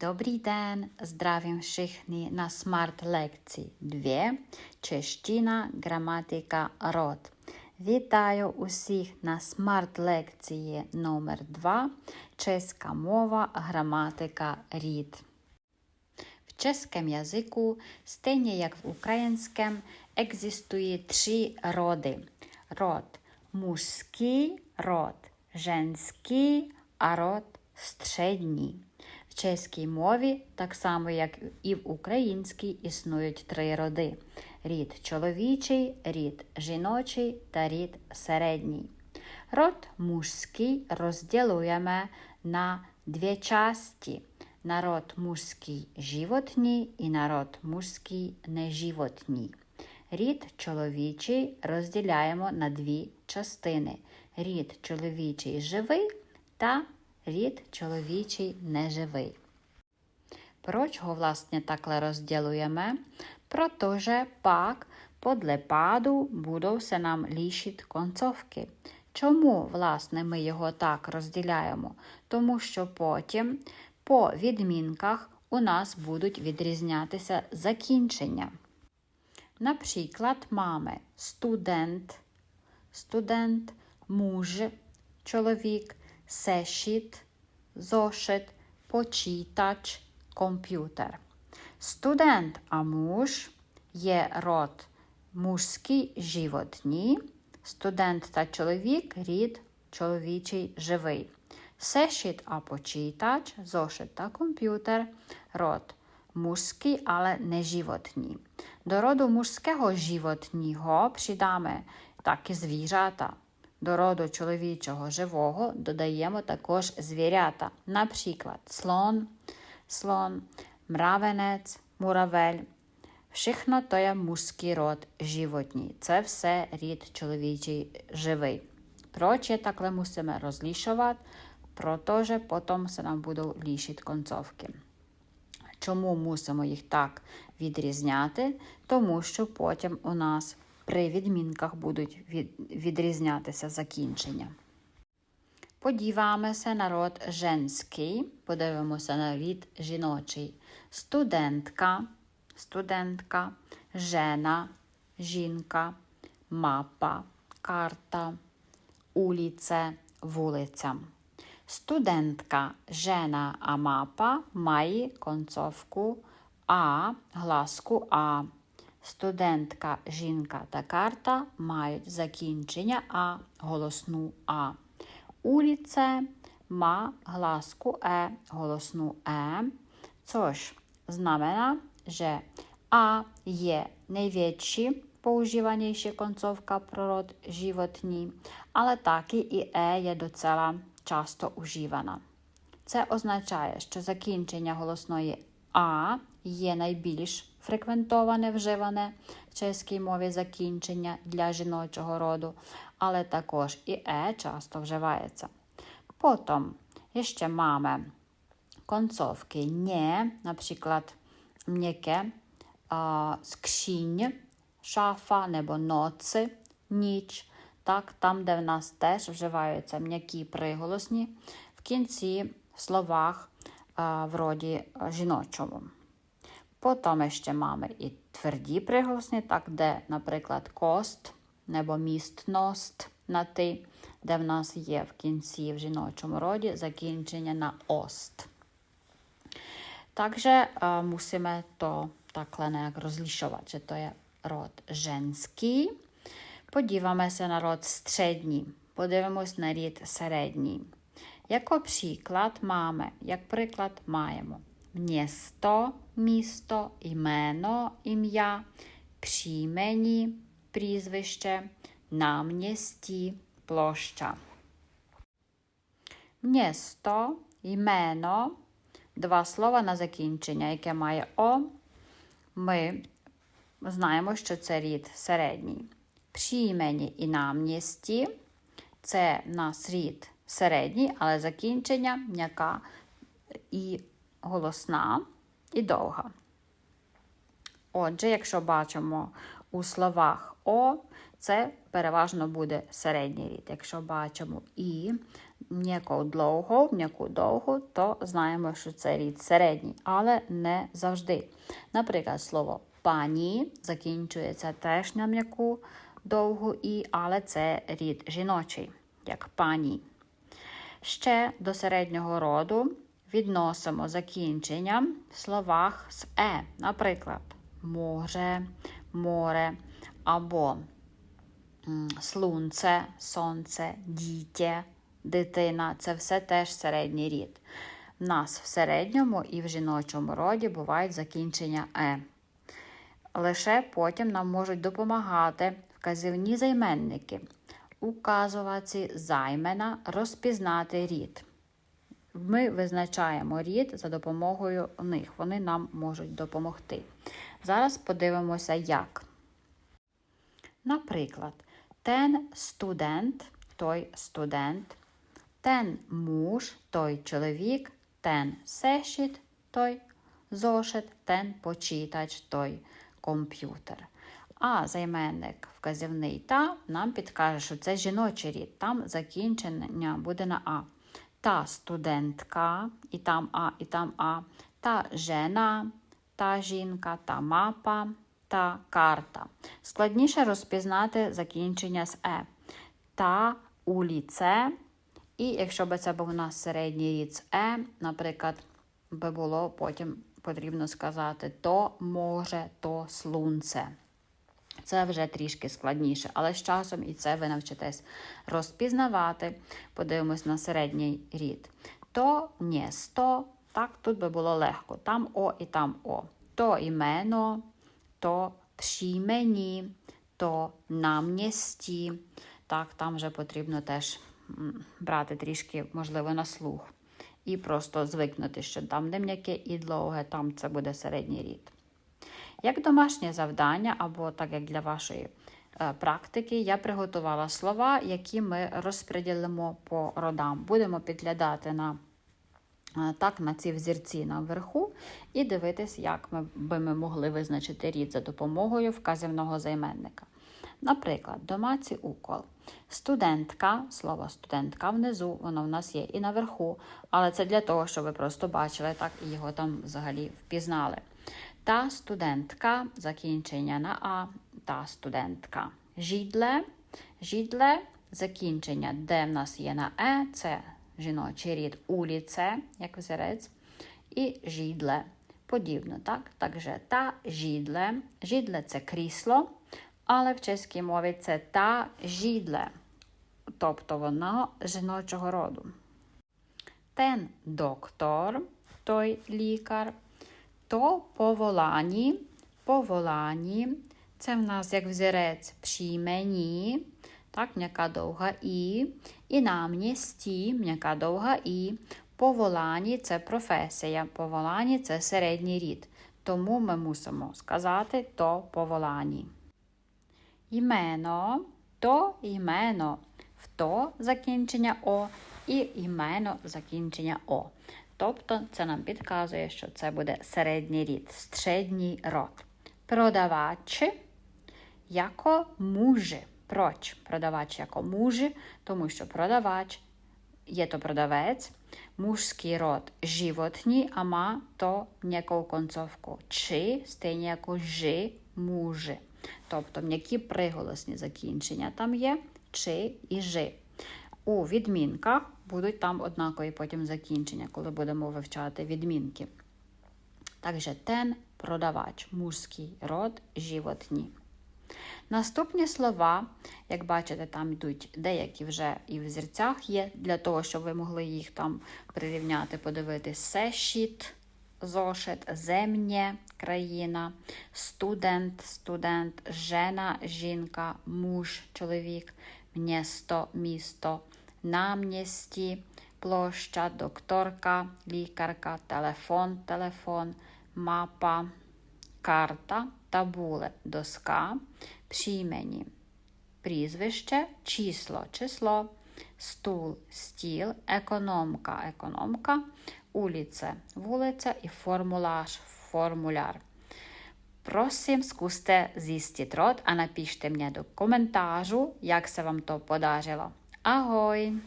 Dobrý den, zdravím všechny na Smart lekci 2, čeština, граматика, род. Вітаю усіх на смарт лекції номер 2 Чеська мова, граматика, рід. В českém jazyku, stejně jak v ukrajinském, existují tři rody. Rod mužský, rod ženský a rod střední. Чеській мові, так само як і в українській, існують три роди: рід чоловічий, рід жіночий та рід середній. Род мужський розділуємо на дві часті: народ мужський животній і народ мужський неживотній. Рід чоловічий розділяємо на дві частини: рід чоловічий живий та рід чоловічий неживий. Proč ho vlastně takhle rozdělujeme? Protože pak podle pádu budou se nám líšit koncovky. Чому, власне, ми його так розділяємо? Тому що потім по відмінках у нас будуть відрізнятися закінчення. Наприклад, máme студент, студент, муж, чоловік, sešit, zošit, počítač, комп'ютер. Студент а муж є род мужський животні, студент та чоловік рід чоловічий живий. Сешіт а почитач, зошит та комп'ютер род мужський, але не животні. До роду мужського животнього придаме так і звірята. До роду чоловічого живого додаємо також звірята, наприклад, слон, слон, мравенець, муравель. Všechno то є мужський род животні. Це все рід чоловічий живий. Proč je takhle musíme rozlišovat? Protože potom se nám budou líšit koncovky. Чому мусимо їх так відрізняти? Тому що потім у нас при відмінках будуть від, відрізнятися закінчення. Подіваємося на род женський, подивимося на рід жіночий. Студентка, студентка, жена, жінка, мапа, карта, уліце, вулиця. Студентка, жена, а мапа має концовку А, гласку А. Студентка, жінка та карта мають закінчення А, голосну А. Уліце ма гласку Е, голосну Е. Což znamená, že A je největší používanější koncovka pro rod životní, ale taky i E je часто užívana. Це означає, що закінчення голосної А є найбільш фреквентоване вживане в чеській мові закінчення для жіночого роду, але також і Е часто вживається. Потім ще маємо концовки «нє», наприклад, м'яке, скшінь, шафа nebo ноци, ніч. Так, Там, де в нас теж вживаються м'які приголосні в кінці в словах в роді жіночому. Потім ще маємо і тверді приголосні, так, де, наприклад, кост або містност на ти, де в нас є в кінці в жіночому роді закінчення на ост. Takže uh, musíme to takhle nějak rozlišovat, že to je rod ženský. Podíváme se na rod střední. Podívejmось на рід середній. Jako příklad máme, jak приклад маємо město, místo, jméno, ім'я, příjmení, прізвище, náměstí, площа. Město, jméno, два слова на закінчення, яке має О. Ми знаємо, що це рід середній. Příjmení і náměstí – це нас рід середній, але закінчення м'яка і голосна і довга. Отже, якщо бачимо у словах О, це переважно буде середній рід. Якщо бачимо І, м'яку довго, м'яку довгу, то знаємо, що це рід середній, але не завжди. Наприклад, слово пані закінчується теж на м'яку довгу і, але це рід жіночий, як пані. Ще до середнього роду відносимо закінчення в словах з е, наприклад, може, море або слунце, сонце, дітя, дитина це все теж середній рід. В нас в середньому і в жіночому роді бувають закінчення е. Лише потім нам можуть допомагати вказівні займенники, указувати займена, розпізнати рід. Ми визначаємо рід за допомогою них. Вони нам можуть допомогти. Зараз подивимося, як. Наприклад, ten студент, той студент, ten муж, той чоловік, ten сешіт, той зошит, ten почитач, той комп'ютер. А займенник вказівний та нам підкаже, що це жіночий рід. Там закінчення буде на А. Та студентка, і там А, і там А, та жена, та жінка, та мапа, та карта. Складніше розпізнати закінчення з Е. Та уліце. І якщо б це був у нас середній рід з Е, наприклад, би було потім потрібно сказати то може, то слунце. Це вже трішки складніше, але з часом і це ви навчитесь розпізнавати. Подивимось на середній рід. То не сто, так, тут би було легко. Там О і там О. То імено, то příjmení, то на місті. Так, там вже потрібно теж брати трішки, можливо, на слух. І просто звикнути, що там де м'яке і довге, там це буде середній рід. Як домашнє завдання, або так як для вашої е, практики, я приготувала слова, які ми розподілимо по родам. Будемо підглядати на е, так, на ці взірці наверху, і дивитись, як ми би ми могли визначити рід за допомогою вказівного займенника. Наприклад, домаці укол. Студентка, слово студентка внизу, воно в нас є і наверху, але це для того, щоб ви просто бачили так і його там взагалі впізнали. Та студентка, закінчення на А, та студентка. Жідле, жідле, закінчення, де в нас є на Е, це жіночий рід уліце, як взірець, і жідле. Подібно, так? Також та жідле. Жідле це крісло, але в чеській мові це та жідле, тобто воно жіночого роду. Тен доктор, той лікар. То поволані, поволані, це в нас як взірець příjmení, так, м'яка довга і. І на місті, м'яка довга і. Поволані це професія, поволані це середній рід. Тому ми мусимо сказати то поволані. Імено, то імено, в то закінчення О і імено закінчення О. Тобто це нам підказує, що це буде середній рід, середній род. Продавач яко мужи. Проч продавач яко мужі, тому що продавач є то продавець, мужський род животні, а ма то м'яку концовку. Чи стейні як жи мужи. Тобто м'які приголосні закінчення там є, чи і жи. У відмінках будуть там однакові потім закінчення, коли будемо вивчати відмінки. Також тен продавач, мужський род, животні. Наступні слова, як бачите, там йдуть деякі вже і в зірцях є, для того, щоб ви могли їх там прирівняти, подивитись сешіт, зошит, земнє країна, студент, студент, жена, жінка, муж, чоловік, місто, місто, намісті, площа, докторка, лікарка, телефон, телефон, мапа, карта, табуле, доска, příjmení, прізвище, число, число, стул, стіл, економка, економка, улице, вулиця і формуляж, формуляр. Prosím, zkuste zjistit rod a napište mě do komentářů, jak se vám to podařilo. Ahoj!